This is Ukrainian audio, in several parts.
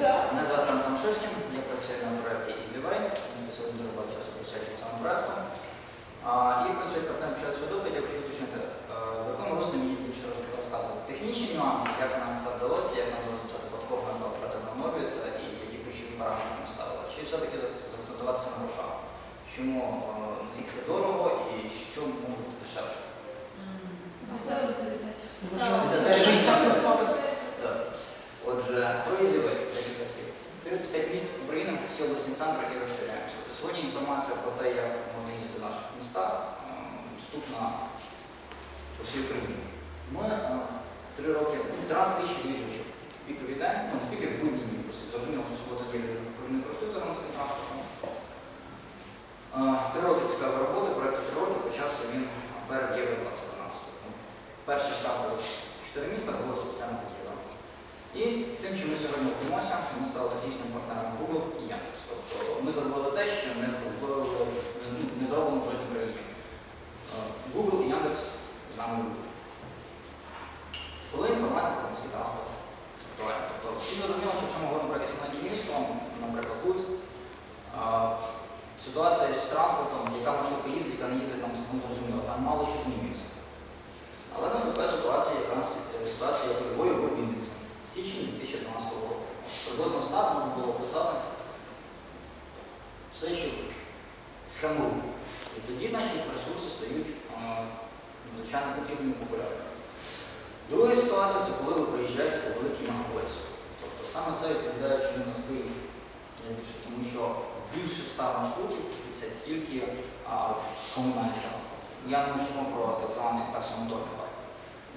Мене звати Антон Шишкін, я працюю на проєкті EasyWay, дуже багато часу присвячую цьому проєкту. І тим почати свою доповідь, я хочу уточнити, е, в якому руслі мені більше розказувати. Технічні нюанси, як нам це вдалося, як нам вдалося написати платформу, яка оперативно оновлюється і які ключові параметри ми ставили. Чи все-таки заакцентуватися на грошах? Чому е, наскільки це дорого і що може бути дешевше? За 60%. Так. Отже, про EasyWay, декілька слів. 35 міст України, всі обласні центри і розширяємося. Тобто сьогодні інформація про те, як можна їздити в наших містах, е, доступна по всій Україні. Ми е, три роки, ну, 13 тисяч відвідувачів в піковий ну, пікові в будні зрозуміло, що субота є не користуються громадським транспортом. Е, Три роки цікавої роботи, проєкту три роки почався він перед Євро 2012. Перший був 4 міста, було спеціально Києва. І тим, що ми сьогодні опимося, ми стали технічним партнером Google і Яндекс. Тобто ми зробили те, що не зробили, ну, не зроблено в жодній країні. Е, Google і Яндекс з нами дружать. Коли інформація про міський транспорт актуальна. Тобто всі зрозуміло, що якщо ми говоримо про якесь маленьке місто, наприклад, Луцьк, е, ситуація з транспортом, яка маршрутка їздить, яка не їздить, нам цілком зрозуміло, там мало що змінюється. Але наступає ситуація, яка наступ- ситуація як у Львові або в Вінниці. Січень 2012 року. Приблизно стат можна було описати все, що схемує. І тоді наші ресурси стають е, надзвичайно потрібними і. Друга ситуація це коли ви приїжджаєте у великий мегаполіс. Тобто саме це відповідає, чому у нас найбільше, тому що більше ста маршрутів і це тільки а, комунальний транспорт. Я не мовчимо про так званий таксомоторний парк.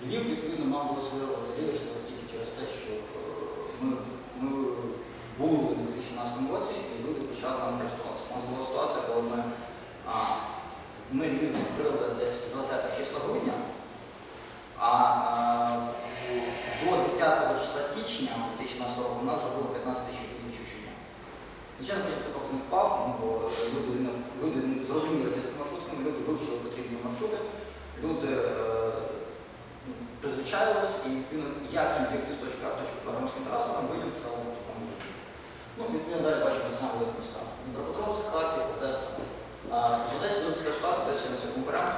Львів, відповідно, мав було своє лідерство тільки через те, що е, ми, ми були у 2017 році і люди почали нам користуватися. У нас була ситуація, коли ми, ми Львів відкрили десь 20 числа грудня, а, до 10 числа січня 2017 року у нас вже було 15 тисяч відвідувачів щодня. Звичайно, це просто не впав, ну, бо люди, люди зрозуміли з маршрутками, люди вивчили потрібні маршрути, люди е, ну, призвичаїлись і як їм бігти з точки А в точку громадським транспортом, стало цілком зрозуміло. Ну, відповідно, далі бачимо само великі міста. Дніпропетровськ, Харків, Одеса. А, З Одесі дуже цікава ситуація, Одесі конкурент,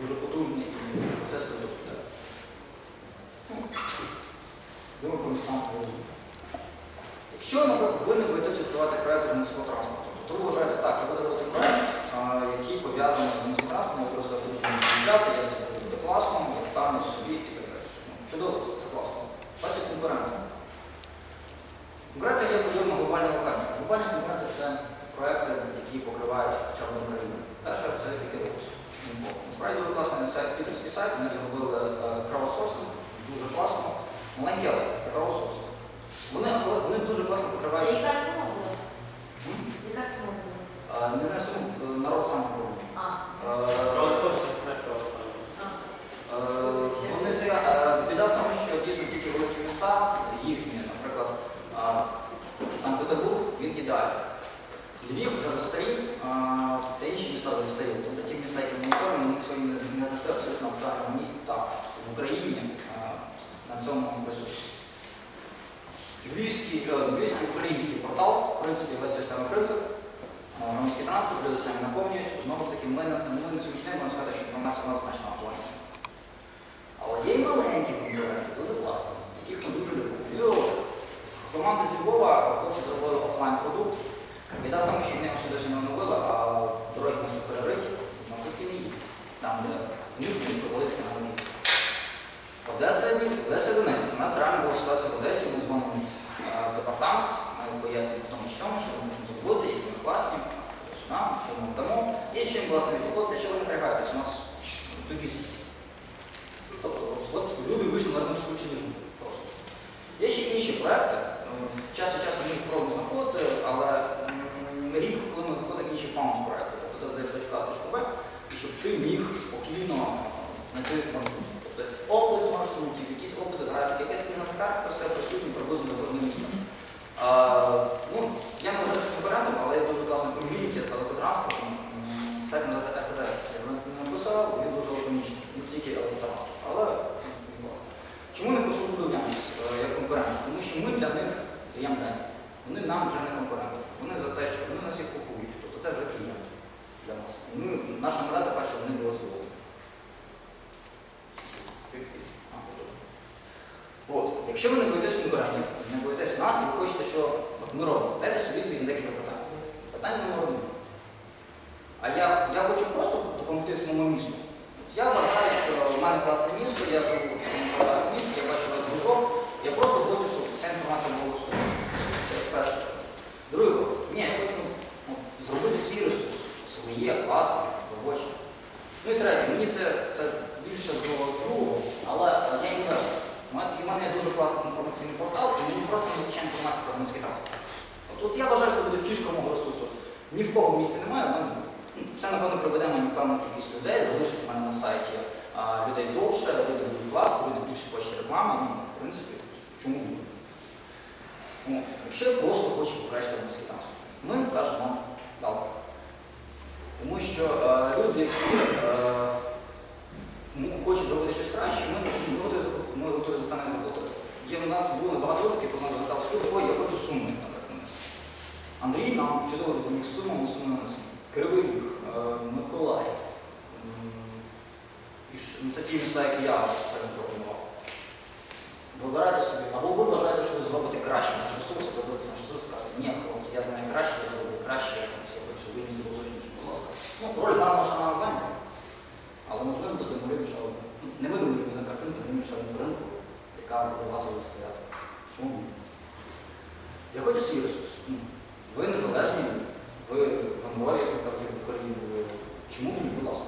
дуже потужний і процес дуже. Ну, Думаю, про міста поговоримо. Якщо, наприклад, ви не будете слідкувати проєкт громадського транспорту, то ви вважаєте так, я буду робити проєкт, який пов'язаний з громадським транспортом, я як він приїжджати, як це буде класно, я впевнений в собі і так далі. Ну, Чудово, це, це класно. У вас є конкуренти. Конкуренти є на глобальні локальні. Глобальні конкуренти це проекти, які покривають хоча б одну країну. Перше це Вікілопус. Насправді дуже класний сайт, твіттерський сайт, вони зробили е, краудсорсинг, дуже класно. Маленький, але це краудсорсинг. Вони, вони дуже класно покривають. Яка сума була? Яка сума була? Е, Не знаю, сум, е, народ сам. А, Вони біда в тому, що дійсно тільки великі міста, їхні, наприклад, Санкт-Петербург, він ідеальний. Львів вже застарів, та інші міста застаріли. Тобто ті міста, які моніторимо, ми сьогодні не- не знайшли абсолютно актуального міста в Україні на цьому ресурсі. Львівський, е, львівський український портал, в принципі, весь той самий принцип. Е, Громадський транспорт, люди самі наповнюють. Знову ж таки, ми, ми на сьогоднішній можемо сказати, що інформація у нас значно актуальніша. Але є і маленькі конкуренти, дуже класні, яких ми дуже любимо. Команда зі Львова, хлопці зробили офлайн продукт. Біда в тому, що його ще досі не оновили, а дороги місто перериті, маршрутки не їздять. Там, де них не проводиться на місці. Одеса, Одеса Донецьк. У нас реально була ситуація в Одесі, ми дзвонимо е, в департамент, ми пояснюємо в тому, що ми, що ми можемо зробити, які ми класні, сюди, що ми дамо. І чим власне від хлопця, що ви не напрягаєтесь, у нас сидить. Тобто, люди вийшли на ринок швидше, ніж ми. Просто. Є ще інші проекти. Е, Час від часу ми пробуємо знаходити, але м, рідко, коли ми знаходимо інші фаунд проекти. Тобто ти задаєш точку А, точку Б, і щоб ти міг спокійно знайти маршрут. Тобто опис маршрутів, якісь описи графіки, якась книга це все присутні приблизно до кожного міста. А, ну, я не вважаю це конкурентом, але є дуже класна ком'юніті з електротранспортом. М, Сайт називається STDS. Я його написав, він дуже лаконічний. Не тільки електротранспорт, але він класний. Чому не пишу Google Яндекс е, як конкурент? Тому що ми для них даємо дані. вони нам вже не конкуренти. Вони за те, що вони нас їх купують. Тобто це вже клієнт для нас. Ну, наша мета така, щоб вони були задоволені. А, отут. От, якщо ви не боїтесь конкурентів, не боїтесь нас і ви хочете, що от ми робимо, дайте собі відповідь на декілька питань. Питання номер один. А я, я хочу просто допомогти своєму місту. Я вважаю, що в мене класне місто, я живу в цьому класному місті, я бачу вас движок. Я просто хочу, щоб ця інформація була доступна. Це перше. Другий крок. Ні, я хочу ну, зробити свій ресурс, своє, класне, робоче. Ну і третє, мені це, це більше до другого, але я інвестор. У мене, є дуже класний інформаційний портал, і мені просто не вистачає інформації про громадський транспорт. От, от я вважаю, що це буде фішка мого ресурсу. Ні в кого в місті немає, в мене. Ну, Це, напевно, приведе мені певну кількість людей, залишить в мене на сайті а, людей довше, люди будуть класно, люди більше хочуть реклами. Ну, в принципі, чому ні? Ну, якщо я просто хочу покращити громадський транспорт, ми кажемо вам далі. Тому що е, люди, які е, ну, хочуть робити щось краще, ми, ми, готові, за- це не заплатити. Є у нас було багато випадків, коли нас звертався люди, ой, я хочу суми, наприклад. Андрій нам чудово допоміг з сумами, суми нанесені. Кривий Ріг, е, Миколаїв. Ну, це ті міста, які я спеціально пропонував. Вибирайте собі, або ви вважаєте, що ви зробите краще наш ресурс, то дивитися наш ресурс і кажете, ні, хлопці, я знаю краще, я зроблю краще, я там зроблю, якщо ви мені зробили зручніше, будь ласка. Ну, роль знана ваша мала зайнята. Але можливо додамо ще одну. Ну, Не видумуємо за картинку, не ще одну ринку, яка буде стояти. Чому ні? Я хочу свій ресурс. Ну, Ви незалежні, ви гонорові, в Україні. ви- Чому б ні, будь ласка?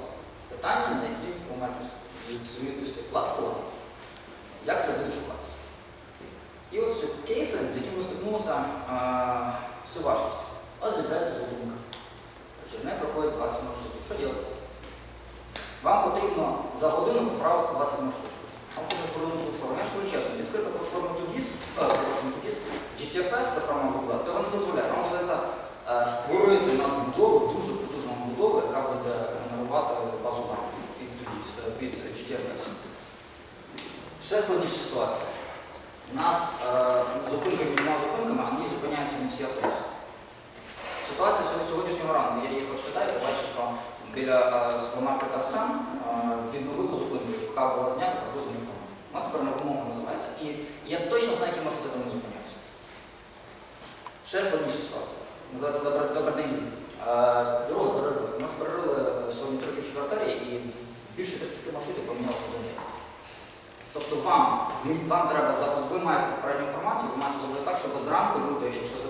Питання, на які маєте собі відповісти платформи. Як це буде шукатися? І от ці кейси, з якими стикнувся всю важкість. Ось з'являється задумка. Через неї проходить 20 маршрутів. Що робити? Вам потрібно за годину поправити 20 маршрутів. Повернути платформу. Я вам скажу чесно, відкрита платформа Тудіс, GTFS, це форма Google, це вона дозволяє. Вам доведеться е, створити надбудову, дуже потужну надбудову, яка буде генерувати базу даних під, е, GTFS. Ще складніша ситуація. У нас е, зупинки двома зупинками, а мені зупиняються не всі автобуси. Ситуація сьогодні- сьогоднішнього ранку. Я їхав сюди і побачив, що біля е, супермаркету Арсен е, відновили зупинку, яка була знята приблизно тепер на називається. І я точно знаю, які маршрути не зупиняються. Ще складніша ситуація. Називається «Добре- Добрий день. Львів». Е, Дороги перерили. У нас перерили сьогодні трохи в і більше 30 маршрутів помінялося один день. Тобто вам, вам треба ви маєте попередню інформацію, ви маєте зробити так, щоб зранку люди, якщо е,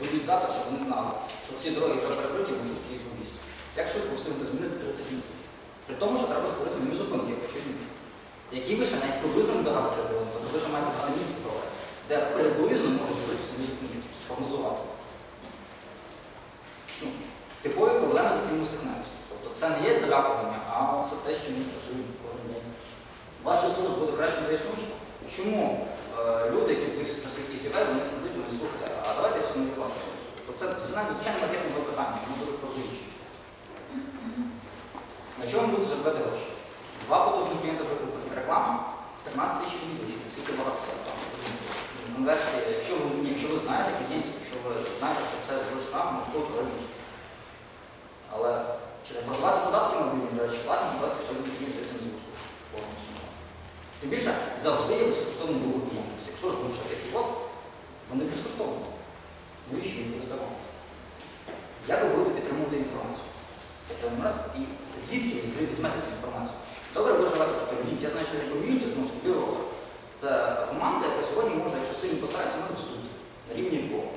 ведуть запит, щоб вони знали, що ці дороги вже перекриті, маршрутки їх в місті. Як швидко встигнути змінити 30 маршрутів? При тому, що треба створити нові зупинки, якщо ні. Які ви ще навіть приблизно догадуєтесь, де вони, тобто ви ще маєте знати місце провести, де приблизно можуть спрогнозувати. Ну, типові проблеми, з якими ми. Тобто це не є залякування, а це те, що ми працюємо кожен день. Ваш ресурс буде краще заіснуючим. Чому е, люди, які в перспективі з'являють, вони кажуть, вони слухайте, а давайте встановити ваш ресурс. Тобто це звичайно маркетингове питання, воно дуже прозорічне. На чому будуть заробляти гроші? Два потужні клієнти вже купили. Реклама 13 тисяч відвідувачів, скільки багато це там. Конверсія, якщо ви, ні, якщо ви знаєте клієнтів, якщо ви знаєте, що це з штабом, то робіть. Але чи не продавати податки мобільні, до речі, платні податки сьогодні клієнти цим змушують. повністю. Тим більше завжди є безкоштовний договір клієнтів. Якщо ж ви що такі, от, вони безкоштовні. Навіщо їм буде давати? Як ви будете підтримувати інформацію? Це один раз. І звідки ви візьмете цю інформацію? Добре, ви живете тобто Львів. Я знаю, що є ком'юніті, тому що бюро. Це команда, яка сьогодні може, якщо сильно постарається, може суд на рівні Львова.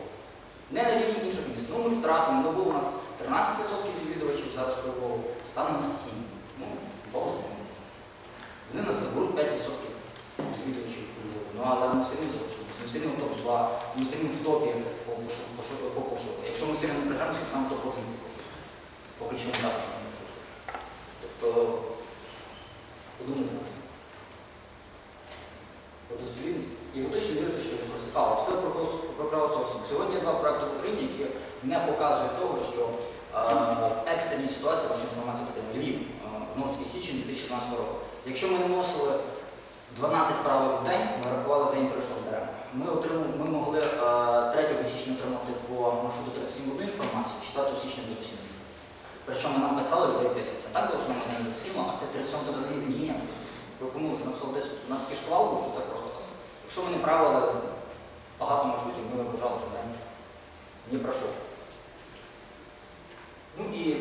Не на рівні інших міст. Ну, ми втратимо, бо було у нас 13% відвідувачів зараз по Львову, станемо 7. Ну, голосно. Вони нас заберуть 5% відвідувачів у Львові. Ну, але ми все рівно залишимося. Ми все рівно топ-2, ми все рівно в топі по пошуку. по по пошуку. Якщо ми сильно напряжемося, то саме топ-1 по пошуку. Що не так. Тобто, подумайте про це одну сторінність, і ви точно вірите, що ви просто... А, це про краудсорсинг. Сьогодні два проекти в Україні, які не показують того, що е, в екстреній ситуації ваша інформація потрібна. Львів, знову ж таки, січень 2014 року. Якщо ми не 12 правил в день, ми рахували день пройшов дарем. Ми отримали, ми могли е, 3 січня отримати по маршруту 37 одну інформацію, 4 січня зовсім іншу. Причому нам писали людей 10. Це так було, що ми не схема, а це 37 ні. Ви помилились, написали 10. У нас такий шквал був, що це просто. Якщо ми не правили багато маршрутів, ми вважали, що. Ні про що. Ну і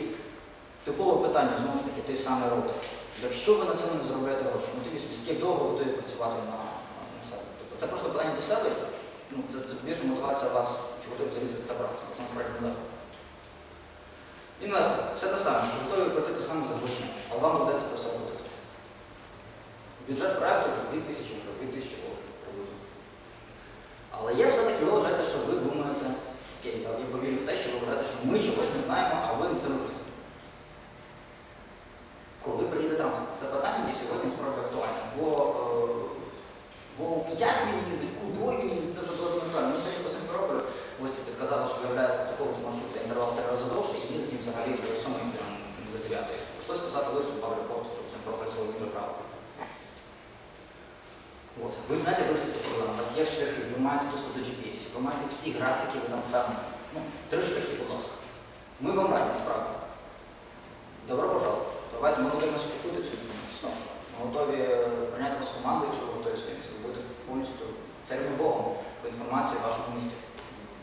типове питання, знову ж таки, той самий робот. Якщо ви на цьому не заробляєте гроші, ну тоді скільки довго готові працювати на, на себе. Тобто це просто питання до себе, ну, це, це більше мотивація вас, чи готові взагалі за це бо це насправді не. Інвестор, все те саме, чи готові платити саме за але вам доведеться це все платити. Бюджет проекту 2000 доларів, 2000 доларів приблизно. Але є все-таки ви вважаєте, що ви думаєте, окей, я повірю в те, що ви вважаєте, що ми чогось не знаємо, а ви це використаєте. Коли приїде транспорт? Це питання, яке сьогодні справді актуальне. Бо, е, бо як він їздить, куди він їздить, це вже дуже актуально. Ми сьогодні по Симферополю ось підказали, що виявляється в такому маршруті інтервал три рази довше і їздить взагалі до 7 до 9. Хтось писати лист в аеропорт, щоб Симферополь сьогодні вже брав. От. Ви знаєте вирішити цю проблему, у вас є шляхи, ви маєте доступ до GPS, ви маєте всі графіки, ви там впевнені. Ну, три шляхи, будь ласка. Ми вам раді, насправді. Добро пожалуйста. Давайте ми готові нас купити цю інформацію. Ми готові е, прийняти вас команду, якщо ви готові своє місто. Бути повністю царем Богом по інформації в вашому місті.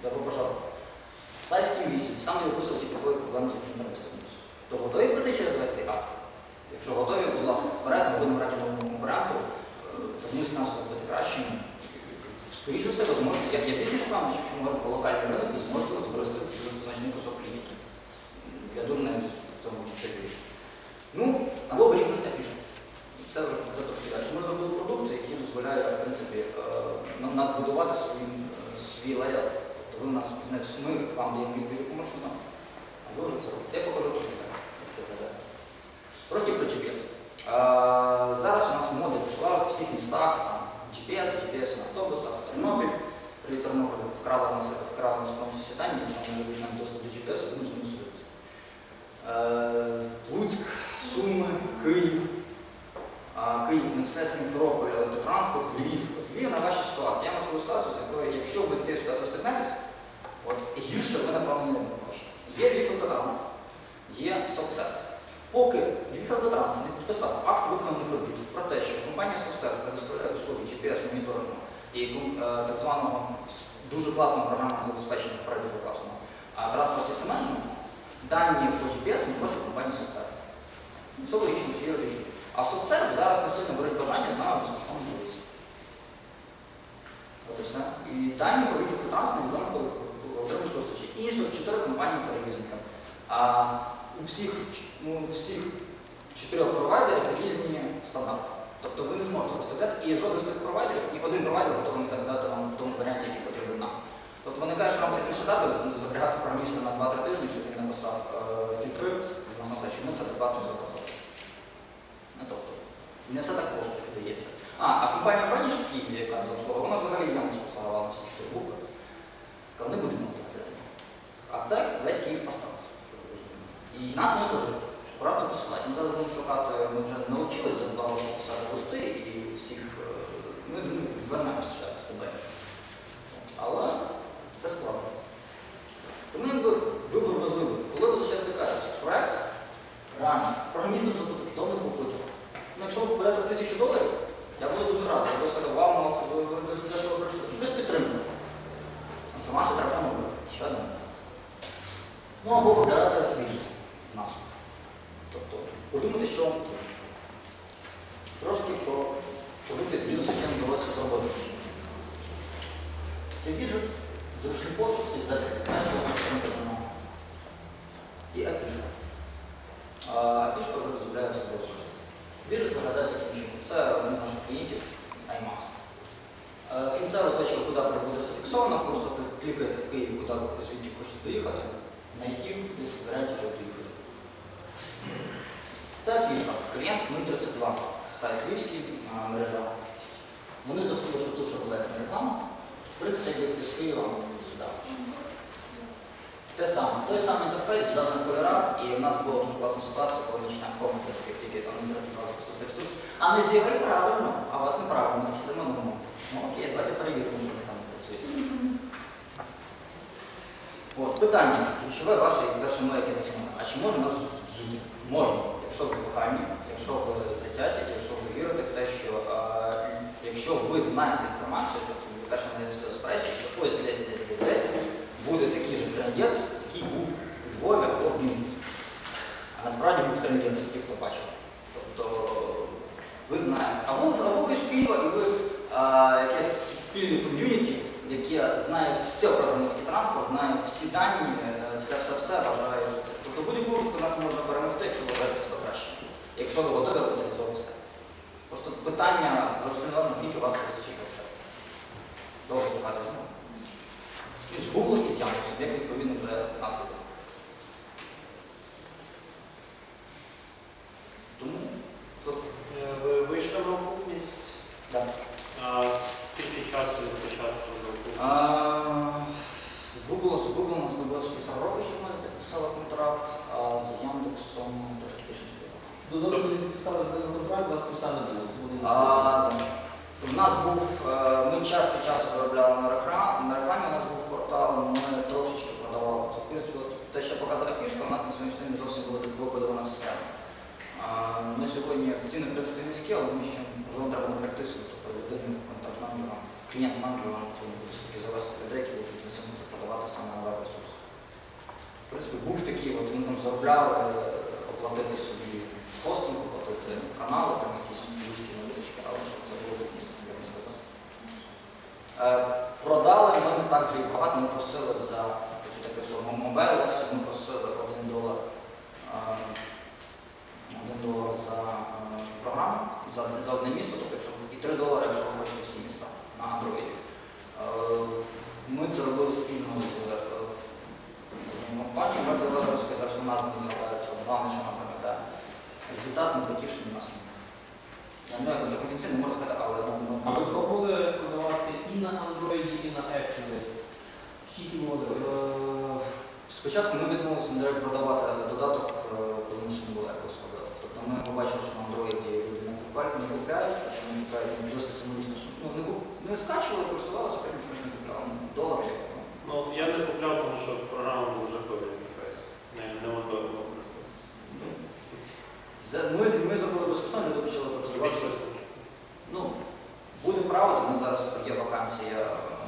Добро пожалуйста. Слайд 7.8. Сам не описував тільки такої проблеми з яким там виставницю. То готові пройти через весь цей акт? Якщо готові, будь ласка, вперед, ми будемо раді новому конкуренту. Це змусить нас зробити кращим. Скоріше за все, ви зможете. Я, я більше впевнений, що говоримо про локальний ринок, ви зможете розберести значний кусок клієнтів. Я дуже навіть в цьому вірю. Ну, або вирівняти пішу. Це вже це трошки далі. Ми зробили продукт, який дозволяє, в принципі, е, надбудувати свій, свій леєр. Тобто ви в нас знаєте, ми вам даємо відповідь по маршрутам, а ви вже це робите. Я покажу точно так, як це виглядає. Трошки про GPS. Е, Зараз у нас мода пішла в всіх містах, там GPS, GPS на автобусах, Тернопіль. При Тернополі вкрала нас, вкрала нас повністю всі тому що ми не доступ до GPS, тому змусуються. Е, Луцьк, Суми, Київ. А, Київ не все, Сімферополь, електротранспорт, Львів. От Львів на вашій ситуації. Я вам скажу ситуацію, з якою, якщо ви з цією ситуацією стикнетесь, от гірше ви напевно не можете. Є Львів Електротранс, є Софтсет. Поки Львів Електротранс не підписав акт виконаних робіт про те, що компанія Софтсет предоставляє услуги GPS-моніторингу і ком- е, так званого с- дуже класного програмного забезпечення, справді дуже класного, а транспорт систем менеджменту, дані по GPS не може компанія Софтсет. Все логічно, все юридично. А софтсерв зараз не сильно горить бажання з нами безкоштовно дивитися. От і все. І дані про транс невідомо отримують користувачі інших чотири компаній перевізника. А у всіх, ну, всіх чотирьох провайдерів різні стандарти. Тобто ви не зможете виставляти і жоден з тих провайдерів, і один провайдер готовий дати вам в тому варіанті, який потрібен нам. Тобто вони кажуть, що вам потрібно сідати, запрягати програміста на 2-3 тижні, щоб він написав е, фільтри, і на все, що ми це адекватно заказали. Ну, тобто, не все так просто, здається. А, а компанія Баніш яка це обслуговує, вона взагалі я всі чотири букви. Не будемо робити. А це весь Київ поставився, щоб ви. І нас вони теж акуратно посилають. Ми зараз будемо шукати, ми вже навчилися два роки писати листи і всіх е, ми ну, вернемося ще з побачимо. Але це складно. Тому якби вибор без вибору. Коли ви зараз стикаєтеся, проект реально програмістам заплатити, то не купити. Ну, якщо ви подаєте в тисячу доларів, я буду дуже радий. Я буду сказати, вау, молодці, ви ви ви те, що ви прийшли. Без підтримки. Інформацію треба там робити. Ще одне. Ну або вибирати більше нас. Тобто, подумати, що вам потрібно. Трошки про продукти бізнесу, які нам вдалося зробити. Цей біжик, зручний пошук, стилізація дизайну, підтримка замовлення. І апішка. А Апішка вже дозволяє в себе використати. Біжик виглядає таким чином. Це один з наших клієнтів IMAX. Е, Кінцева точка, куди прибуде зафіксована, просто клікаєте в Києві, куди ви звідки хочете доїхати, на які десь варіантів ви доїхати. Це пішка. Клієнт 032, сайт Львівський, мережа. Вони захотіли, щоб тут була реклама. В принципі, з Києва сюди. Те саме, той самий інтерфейс, в заданих кольорах, і в нас була дуже класна ситуація, коли ми починаємо комнати, як тільки там 32 запустив цей ресурс. А не з'явай правильно, а вас неправильно, так сидимо думаємо. Ну окей, давайте перевіримо, що вони там працюють. От, питання, ключове ваше перше моє яке досягнення. А чи може нас зути? Можна, якщо ви локальні, якщо ви затяті, якщо ви вірите в те, що якщо ви знаєте інформацію, тобто ви перше надаєте з пресі, що ось десь, десь, десь, десь буде такий же трендець, який був у Львові або в Вінниці. А насправді був трендець, ті, хто бачив. Тобто ви знаєте, або, або ви з Києва, і ви а, якесь спільне ком'юніті, яке знає все про громадський транспорт, знає всі дані, все-все-все, вважає, що це. Тобто будь-яку випадку нас можна перемогти, якщо вважаєте себе краще. Якщо ви готові цього все. Просто питання зрозуміло, наскільки у вас вистачить грошей. Довго багато знову. І з Google, і з Яндексом, як відповідно вже наслідок. Тому, тобто, Е, Ви вийшли в окупність, так. а скільки часу від початку року? З Google, з Google у нас знадобилось півтора року, щоб ми підписали контракт, а з Яндексом трошки більше півроку. Додатку не підписали з ним контракт, вас писали У нас був, е, ми час від часу заробляли на рекламі, на рекламі у нас був портал, ми трошечки продавали. Принципі те, що показала пішка, у нас на сьогоднішній день зовсім була вибудована система. Ми сьогодні ціни в принципі низькі, але тому що можливо треба напрягтися, тобто видним контакт-менеджером, клієнт-менеджером, тому все-таки завести людей, які будуть це продавати саме на веб-ресурс. В принципі, був такий, от ми там заробляли, е, оплатити собі хостинг, оплатити канали, там якісь плюшки, навіточки, але щоб це було вигідно, я б сказав. Е, Продали ми не і багато, ми просили за, якщо так пішло, мобайл, ми просили 1 долар. е, 1 долар за е, програму, за, за одне місто, тобто якщо і 3 долари, якщо ви хочете всі міста на Android. Е, Ми це робили спільно з, е, однією компанією, можливо, розказ зараз у нас не згадаються, головне, що нам пам'ятає. Результат не потішені нас. Я не знаю, це конфіденційно, не можу сказати, але ну, А ви пробували продавати і на Android, і на Apple? Тільки модулі. Е, Спочатку ми відмовилися не продавати додаток, е, коли ми ще не було Apple додаток. Тобто ми побачили, що на Android люди не купують, не купляють, що не купляють досить самолічно. Ну, не, куп- не скачували, користувалися, потім щось не купляли. Ну, Долар як. ну. Ну, я не купляв, тому що програма була жахливий інтерфейс. Не, не можливо було користуватися. За- Ми, ми зробили безкоштовно, люди почали користуватися. Висновки. Ну, буде право, тому зараз є е,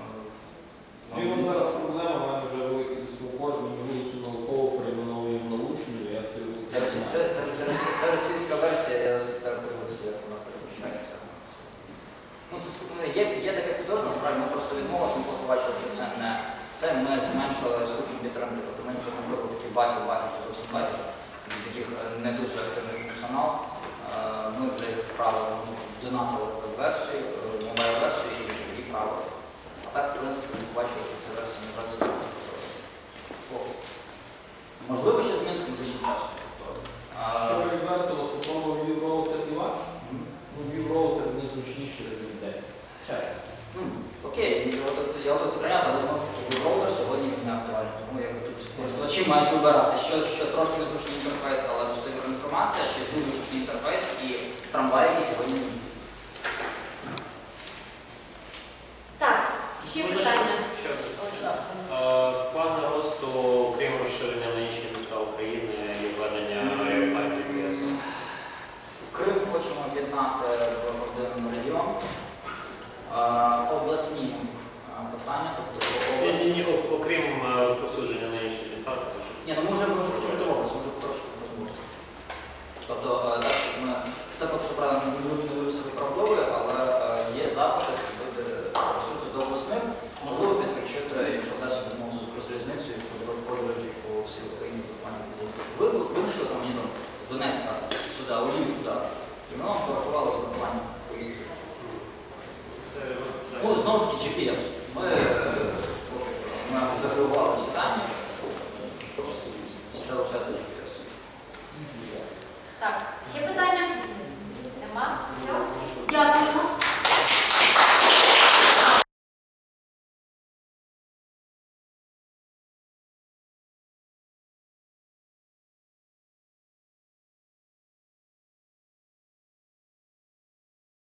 Ну і от зараз проблема, в мене вже великий дискомфорт, мені вулицю науково перейменовуємо научну, я керую. Це, це, це, це, це, це російська версія, я так дивлюся, як вона переключається. Ну, це є, є таке підозра, насправді ми просто відмовилися, ми просто бачили, що це не це ми зменшили ступінь підтримки. Тобто ми якщо наприклад такі баги, баги, що зовсім баги, з яких е, не дуже активний функціонал, е, ми вже правило можемо донатили версію, мобайл правили. А так, в принципі, ми бачили, що ця версія не поки. Можливо, ще зміниться найближчим часом. Що відверто, попробував вів-роутер і ваш, ну вів-роутер не зручніший разів 10. Чесно. Окей, я це- я готовий це прийняти, але знову ж таки веб-роутер сьогодні не актуальний. Тому якби тут користувачі мають вибирати, що, що трошки незручний інтерфейс, але достовірна інформація, чи дуже зручний інтерфейс і трамвай, який сьогодні не їздить. Так, ще питання. Е, Плани росту, крім розширення на інші міста України і введення GPS. Крим хочемо об'єднати в один регіон. Обласні питання, тобто Ні, області. ні, ні, окрім е, посудження на інші міста, тому що Ні, ну ми вже області, ми вже трошки будемо. Тобто, е, так, щоб ми, це поки що правда не виправдовує, але е, є запити, що буде маршрути до обласних, можливо підключити, якщо дасть допомогу з Укрзалізницею, подорожі по всій Україні, по плані позиції. Ви винайшли там мені там з Донецька